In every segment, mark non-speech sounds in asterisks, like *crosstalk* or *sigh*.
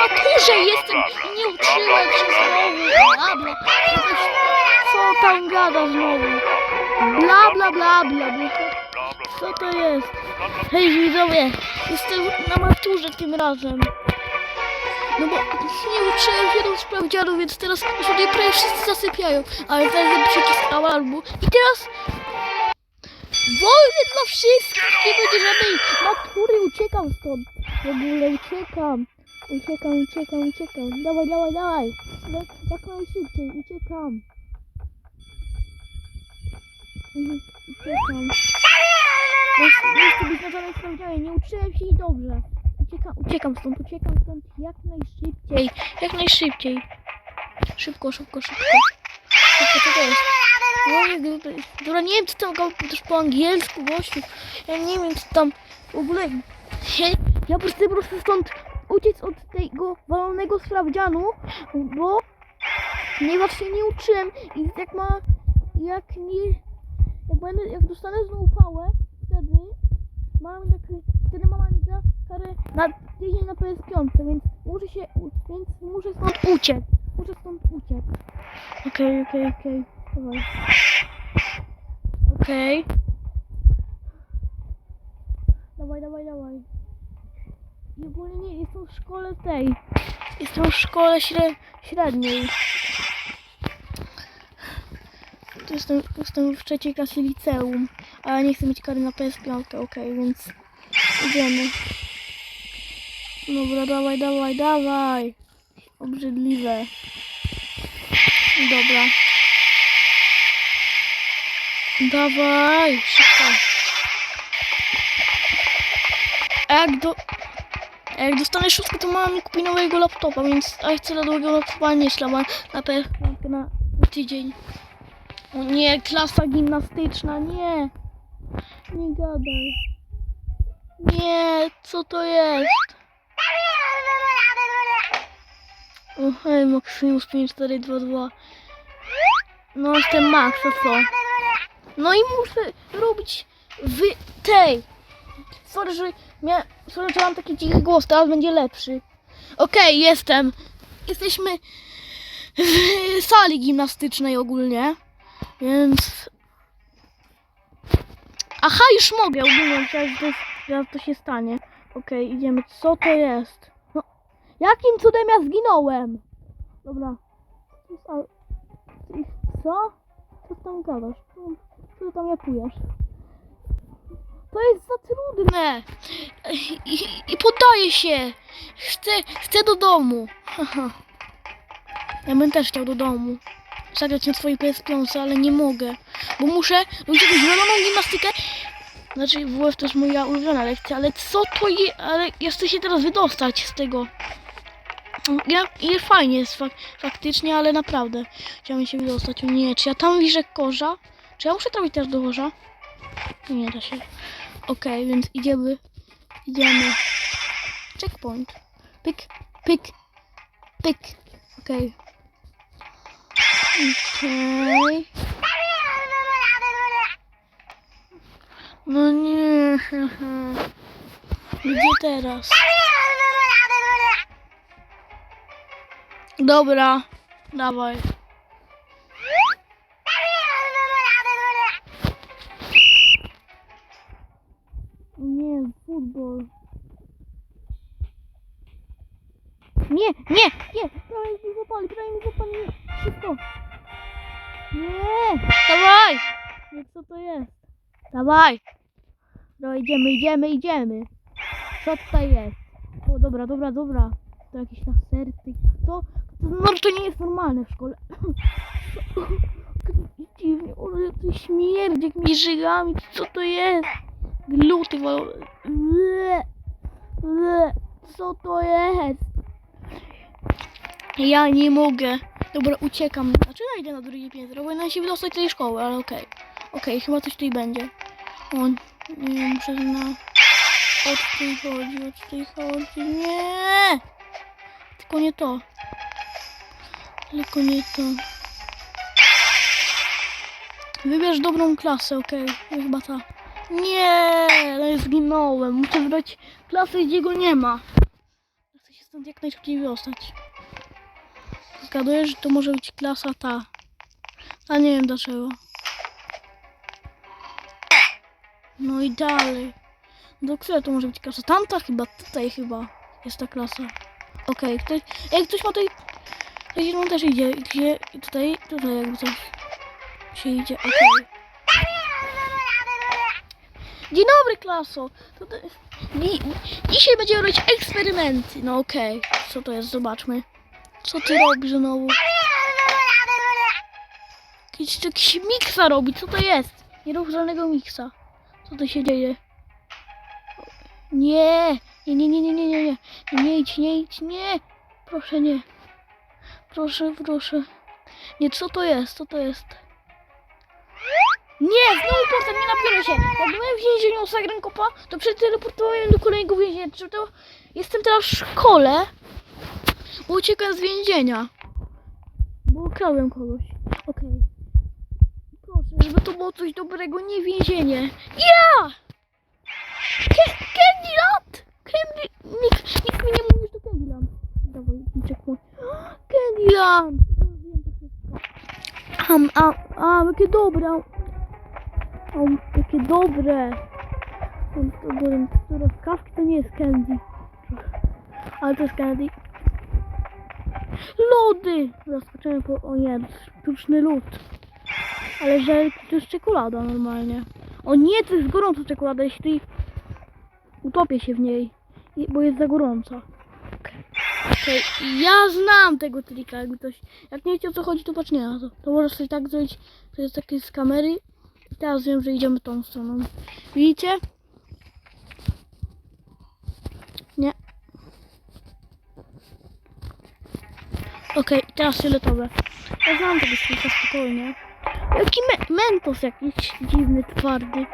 maturze jestem i nie uczyłem się znowu. Bla, bla. Co tam gada znowu? Bla, bla, bla, bla, bla. Co to jest? Hej widzowie, jestem na maturze tym razem. No bo nie uczyłem się do sprawdzianu, więc teraz tutaj prawie wszyscy zasypiają. Ale teraz jest przycisk alarmu. I teraz wolny dla wszystkich, nie będzie żadnej matury, uciekam stąd. W ogóle uciekam. Uciekam, uciekam, uciekam. Dawaj, dawaj, dawaj. No, jak najszybciej, uciekam. Uciekam. Chcę być na żadnym sprawdzianie, nie uczyłem się i dobrze. Uciekam, uciekam stąd, uciekam stąd jak najszybciej. Jak najszybciej. Szybko, szybko, szybko. Szybko, co to jest? No, nie, dobra, nie wiem, co tam go też po angielsku, gościu. Ja nie wiem, co tam w ogóle. Ja, ja po prostu, po prostu stąd uciec od tego walonego sprawdzianu, bo ponieważ się nie uczyłem i jak ma, jak nie, jak będę, jak dostanę znowu pałę, wtedy mam tak, wtedy mama mi da karę na tydzień na PS5, więc muszę się, więc muszę stąd uciec. Muszę stąd uciec. Okej, okej, okej. Dawaj. Okej. Dawaj, dawaj, dawaj. I ogólnie nie, jestem w szkole tej. Jestem w szkole śre, średniej. Jestem, jestem w trzeciej klasie liceum, ale nie chcę mieć kary na PS5, okej, więc idziemy. Dobra, dawaj, dawaj, dawaj. Obrzydliwe. Dobra. Dawaj, szybko. Jak do... Jak dostanę szóstkę, to mama mi kupi nowego laptopa, więc... A chcę nowego laptopa nie ślama na na, na tydzień. O nie, klasa gimnastyczna, nie. Nie gadaj. Nie, co to jest? O, hej, Maximus 5422. No, jestem Max, a co? No i muszę robić w tej. Sorry, że, mia... Sorry, że mam taki cichy głos, teraz będzie lepszy. Okej, jestem. Jesteśmy w sali gimnastycznej ogólnie, więc... Aha, już mogę, ogólnie myślałem, że że to się stanie. Okej, idziemy. Co to jest? No, jakim cudem ja zginąłem? Dobra. Co Co? Tam gadasz? Co, tam japujesz? To jest za trudne! I, i, poddaję się! Chcę, chcę do domu! Haha. *laughs* Ja bym też chciał do domu. Zagrać na swojej PS5, ale nie mogę. Bo muszę robić jakąś zieloną gimnastykę. Znaczy WF to jest moja ulubiona lekcja, ale co to jest? Ale ja chcę się teraz wydostać z tego. Ja, i fajnie jest fak, faktycznie, ale naprawdę. Chciałbym się wydostać. Nie, czy ja tam widzę korza? Czy ja muszę trafić też do korza? Nie da się. Okej, więc idziemy. Idziemy. Checkpoint. Pyk, pyk, pyk. Okej. Okej. No nie. *laughs* Gdzie teraz? Dobra, dawaj. Futbol. Nie, nie, nie! Prawie mi zapali, prawie mi zapali. Nie, Szybko. Nie! Dawaj! Nie, co to jest? Dawaj! No idziemy, idziemy, idziemy. Co tutaj jest? O, dobra, dobra, dobra. To jakieś laserty. Kto? No to nie jest normalne w szkole. *coughs* Dziwnie, to śmierdzi jakimiś żygami. Co to jest? Gluty ble. Co to jest? Ja nie mogę. Dobra, uciekam. Znaczy ja idę na drugie piętro, bo ja się wydostać z tej szkoły, ale okej. Okej, chyba coś tutaj będzie. O, nie, muszę na... O co tutaj chodzi, o co tutaj chodzi, nie! Tylko nie to. Tylko nie to. Wybierz dobrą klasę, okej. Chyba ta. Nie, no zginąłem. Muszę wybrać klasę, gdzie go nie ma. Chcę się stąd jak najszybciej dostać. Zgaduję, że to może być klasa ta. A nie wiem dlaczego. No i dalej. Do której to może być klasa? Tamta chyba, tutaj chyba jest ta klasa. Okej, ktoś, jak ktoś ma tutaj... Ktoś on też idzie, gdzie, tutaj, tutaj jakby coś się idzie, okej. Dzień dobry klaso! Dzisiaj będziemy robić eksperymenty. No okej, okay. co to jest? Zobaczmy. Co ty robisz znowu? Jakiś, jakiś miksa robi, co to jest? Nie rób żadnego miksa. Co to się dzieje? Nie! Nie, nie, nie, nie, nie, nie, nie. Nie idź, nie idź, nie! Proszę, nie. Proszę, proszę. Nie, co to jest? Co to jest? Nie, znowu portal, nie nabiorę się. Jak byłem w więzieniu Sagran Kopa, to przeteleportowałem do kolejnego więzienia. Czy to jestem teraz w szkole, bo uciekłem z więzienia. Bo ukradłem kogoś. Okej. Proszę, żeby to było coś dobrego, nie więzienie. Ja! Ke- Candyland! Candy... Nikt, nikt mi nie mówi, że to Candyland. Dawaj, checkpoint. *gasps* Candyland! Am, a, a, jakie dobre. O, jakie dobre. Tam to byłem, które kawki to nie jest candy. Ale to jest candy. Lody! Zaskoczyłem po... O nie, sztuczny lód. Ale że to jest czekolada normalnie. O nie, to jest gorąca czekolada, jeśli utopię się w niej, bo jest za gorąca. Okej, Ja znam tego trika, jakby ktoś... Jak nie wiecie o co chodzi, to patrz nie na to. To możesz sobie tak zrobić, to jest takie z kamery. Teraz wiem, że idziemy tą stroną. Widzicie? Nie. Okej, teraz fioletowe. Ja znam tego trika spokojnie. Jaki me mentos jakiś dziwny, twardy.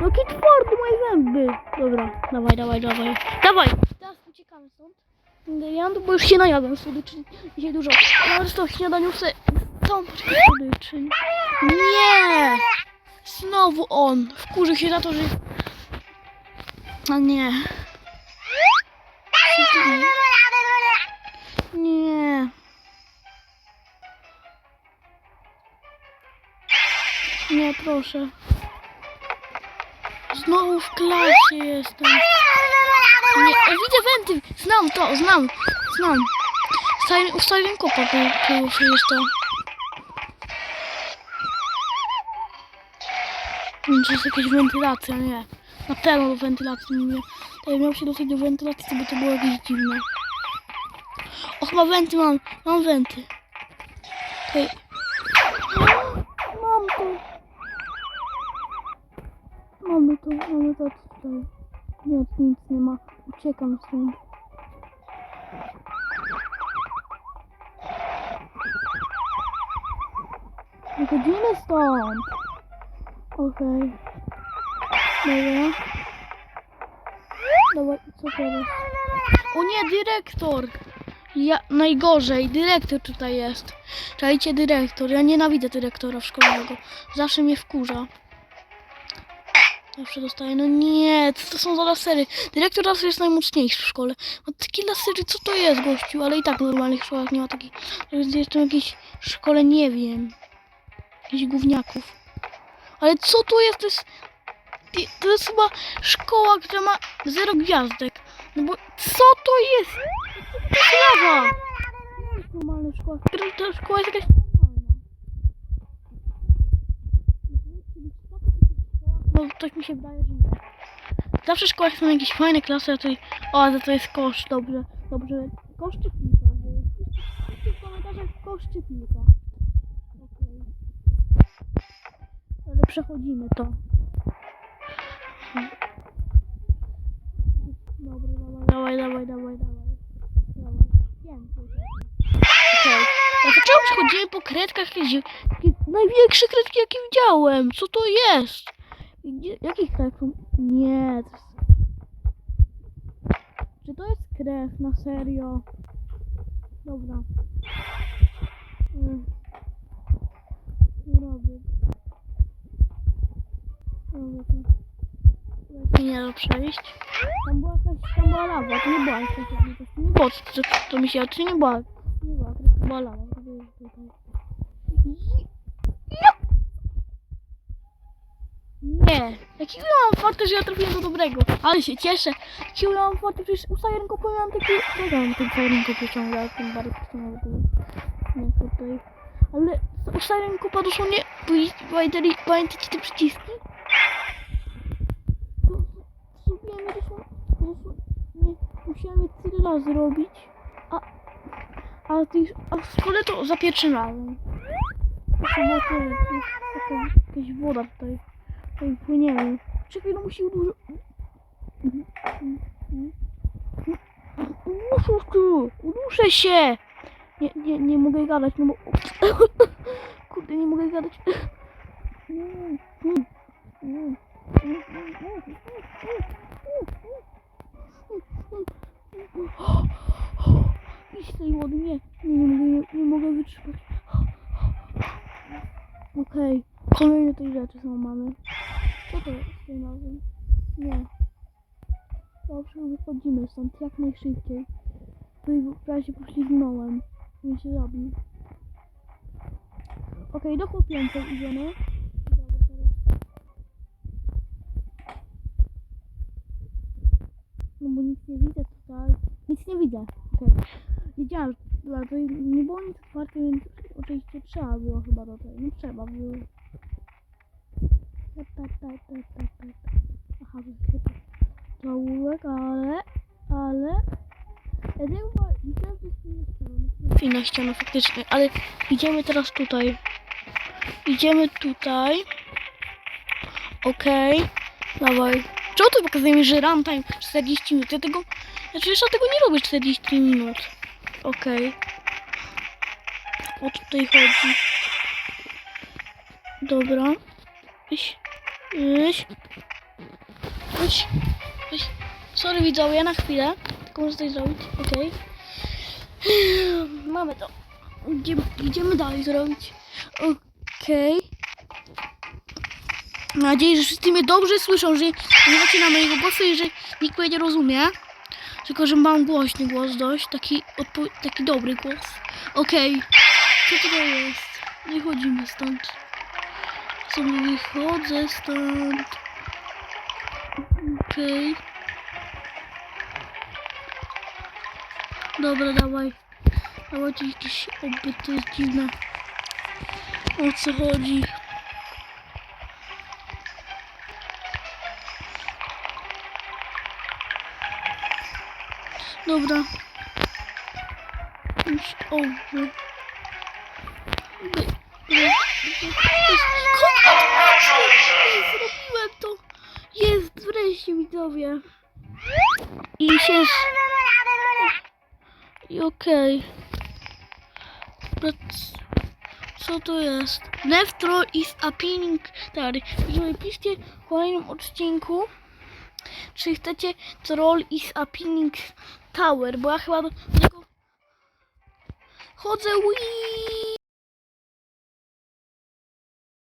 No Jaki twardy moje zęby. Dobra, dawaj, dawaj, dawaj. Dawaj! Teraz uciekamy stąd. Ja bo już się najadłem słodyczy. Dzisiaj dużo. Ale w śniadaniu se... Tą słodyczy. Nie! Znowu on. Wkurzy się za to, że... A nie. Nie. Nie, proszę. Znowu w klasie jestem. Nie, widzę wenty! Znam to, znam, znam. Silent, u Silent Copa było, było przecież to. Wiem, czy jest jakaś wentylacja, nie. Na pewno do wentylacji nie. To miał się dostać do wentylacji, bo to było jakieś dziwne. O, chyba wenty mam, mam wenty. Okej. Mam to. Mamy to, mamy to tutaj. Nie, nic nie ma. Uciekam stąd. Wychodzimy stąd. Okej. Dobra. Dobra, co teraz? O nie, dyrektor! Ja, najgorzej, dyrektor tutaj jest. Czajcie, dyrektor. Ja nienawidzę dyrektora szkolnego. Zawsze mnie wkurza. Zawsze dostaję, no nie, co to są za lasery? Dyrektor laser jest najmocniejszy w szkole. Ma takie lasery, co to jest, gościu? Ale i tak w normalnych szkołach nie ma takich. Jeszcze w jakiejś szkole, nie wiem. Jakichś gówniaków. Ale co to jest? To jest, to jest chyba szkoła, która ma zero gwiazdek. No bo co to jest? To jest lawa! Nie jest normalna szkoła. Ta szkoła jest jakaś normalna. No coś mi się wydaje, że nie. Zawsze w szkołach są jakieś fajne klasy, a tutaj... O, za to jest kosz, dobrze. Dobrze. Kosz czy piłka? W komentarzach kosz czy. Okej. Ale przechodzimy to. Dobra, dawaj, dawaj, dawaj, dawaj, dawaj. Okej. Ja zaczęłam przechodziłem po kredkach, takie największe kredki, jakie widziałem. Co to jest? Gdzie, jakich kredków? Nie. Czy to jest krew? Na serio? Dobra. Mm. Nie nie przejść. Tam była jakaś, tam była lawa, to nie była jakaś to nie było, to, to mi się, to nie była, nie była, to była lawa, to było tutaj. Nie, jaki ja mam farty, że ja trafiłem do dobrego, ale się cieszę. Jaki ja mam farty, przecież u Copa miałam taki, co tam ten ciągle, ten bardzo ciągle był. Nie tutaj. Ale u Siren Copa dosłownie, pamiętali- pamiętacie te przyciski? To zrobiłem je dosłownie, dosłownie, musiałem je tyle razy robić, a, a, ty, a w szkole to za pierwszym razem. Tyle, to jakaś woda tutaj. Tutaj płyniemy. Czekaj, no musi udużyć. Uduszę tu! Uduszę się! Nie, nie, nie mogę gadać, no bo... *laughs* Kurde, nie mogę gadać. *gasps* Tej wody, nie. Nie, nie mogę, nie, nie mogę wytrzymać. *gasps* Okej, kolejne tej rzeczy są mamy. Co to jest tym razem? Nie. Dobrze, wychodzimy stąd jak najszybciej. Tutaj w razie poślizgnąłem. Nie się zabił. Okej, do chłopięcej idziemy. No bo nic nie widzę tutaj. Nic nie widzę. Okej. Wiedziałam, że to nie było nic otwarte, więc oczywiście trzeba było chyba do tego. No trzeba było. Aha, to zaułek, ale, ale... Ja nie chyba, myślałem, że jest ściana. Inna ściana faktycznie, ale idziemy teraz tutaj. Idziemy tutaj. Okej. Dawaj. Czemu to pokazuje mi, że runtime 40 minut? Ja tego... Przecież ja tego nie robię 40 minut. Okej. O co tutaj chodzi? Dobra. Iść. Iść. Iść. Iść. Sorry widzowie, na chwilę. Tylko muszę coś zrobić. Okej. Mamy to. Idziemy, idziemy dalej zrobić. Okej. Mam nadzieję, że wszyscy mnie dobrze słyszą, że nie macie na mojego głosu i że nikt mnie nie rozumie. Tylko, że mam głośny głos dość, taki, taki dobry głos. Okej, co to jest? Nie chodzimy stąd. Sobie wychodzę stąd. Okej. Dobra, dawaj. Dawajcie jakieś oby, to jest dziwne. O co chodzi? Dobra. Już oby. Zrobiłem to! Jest wreszcie widzowie. I się... I okej. Okay. Co to jest? Neftro is appealing... Tak, jeżeli piszcie w kolejnym odcinku, czy chcecie troll is appealing tower, bo ja chyba do niego chodzę. Wii!